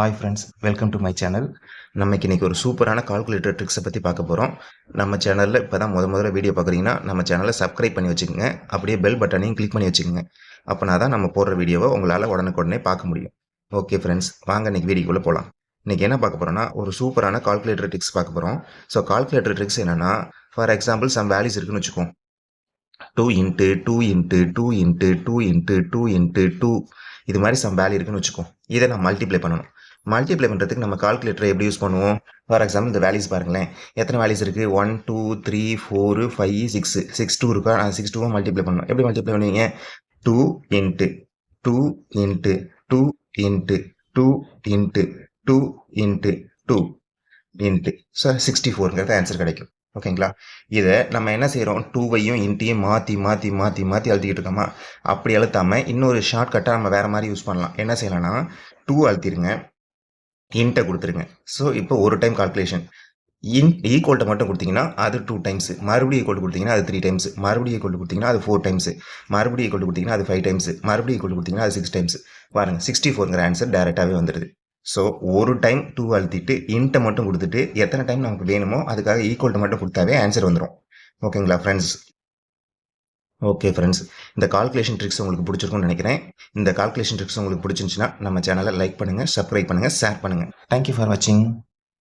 Hi friends welcome to my channel நமக்கு இன்றைக்கி ஒரு சூப்பரான கால்குலேட்டர் ட்ரிக்ஸை பற்றி பார்க்க போகிறோம் நம்ம சேனலில் இப்போ தான் முத முதல்ல வீடியோ பார்க்குறீங்கன்னா நம்ம சேனலை சப்ஸ்கிரைப் பண்ணி வச்சுக்கோங்க. அப்படியே பெல் பட்டனையும் கிளிக் பண்ணி வச்சுக்கோங்க. அப்போனா தான் நம்ம போடுற வீடியோவை உங்களால் உடனுக்குடனே பார்க்க முடியும். ஓகே ஃப்ரெண்ட்ஸ் வாங்க இன்றைக்கி வீடியோக்குள்ளே போகலாம் இன்றைக்கி என்ன பார்க்க போகிறோம்னா ஒரு சூப்பரான கால்குலேட்டர் ட்ரிக்ஸ் பார்க்க போகிறோம் ஸோ கால்குலேட்டர் ட்ரிக்ஸ் என்னென்னா ஃபார் எக்ஸாம்பிள் சம் வேல்யூஸ் இருக்குன்னு வச்சுக்கோம் two into two into two into two into two into two இது மாதிரி சம் வேல்யூ இருக்குன்னு வச்சுக்கோ இதை நான் மல்டிப்ளை பண்ணணும். மல்டிப்ளை பண்ணுறதுக்கு நம்ம கால்குலேட்டரை எப்படி யூஸ் பண்ணுவோம்? ஃபார் எக்ஸாம்பிள் இந்த வேல்யூஸ் பாருங்களேன். எத்தனை வேல்யூஸ் இருக்குது one two three four five six six two இருக்கா? நான் சிக்ஸ் டூவும் மல்டிப்ளை பண்ணணும். எப்படி மல்டிப்ளை பண்ணுவீங்க? Two into two into two into two into two into two into so sixty ஃபோருங்கிறது answer கிடைக்கும். ஓகேங்களா? இதை நம்ம என்ன செய்கிறோம் டூவையும் இன்ட்டையும் மாற்றி மாற்றி மாற்றி மாற்றி அழுத்திக்கிட்டு இருக்கோமா? அப்படி அழுத்தாமல் இன்னொரு ஷார்ட்கட்டாக நம்ம வேறு மாதிரி யூஸ் பண்ணலாம். என்ன செய்யலாம்னா டூ அழுத்திடுங்க. இன்ட்டை கொடுத்துருங்க. ஸோ இப்போ ஒரு டைம் கால்குலேஷன் இன் ஈக்குவல்ட்டை மட்டும் கொடுத்தீங்கன்னா அது டூ டைம்ஸ் மறுபடியும் ஈக்குவல் கொடுத்தீங்கன்னா அது த்ரீ டைம்ஸ் மறுபடியும் ஈக்குவல் கொடுத்தீங்கன்னா அது ஃபோர் டைம்ஸ் மறுபடியும் ஈக்குவல் கொடுத்தீங்கன்னா அது ஃபைவ் டைம்ஸ் மறுபடியும் ஈக்குவல் கொடுத்தீங்கன்னா அது சிக்ஸ் டைம்ஸ் பாருங்கள் சிக்ஸ்டி ஃபோருங்கிற ஆன்சர் டேரெக்டாகவே வந்துடுது ஸோ ஒரு டைம் டூ அழுத்திட்டு இன்ட்டை மட்டும் கொடுத்துட்டு எத்தனை டைம் நமக்கு வேணுமோ அதுக்காக ஈக்குவல்ட்டை மட்டும் கொடுத்தாவே ஆன்சர் வந்துடும் ஓகேங்களா ஃப்ரெண்ட்ஸ் ஓகே ஃப்ரெண்ட்ஸ் இந்த கால்குலேஷன் ட்ரிக்ஸ் உங்களுக்கு பிடிச்சிருக்கும்னு நினைக்கிறேன். இந்த கால்குலேஷன் ட்ரிக்ஸ் உங்களுக்கு பிடிச்சிருந்துச்சுன்னா நம்ம சேனலை லைக் பண்ணுங்கள் சப்ஸ்கிரைப் பண்ணுங்கள் ஷேர் பண்ணுங்கள் தேங்க்யூ ஃபார் வாட்சிங்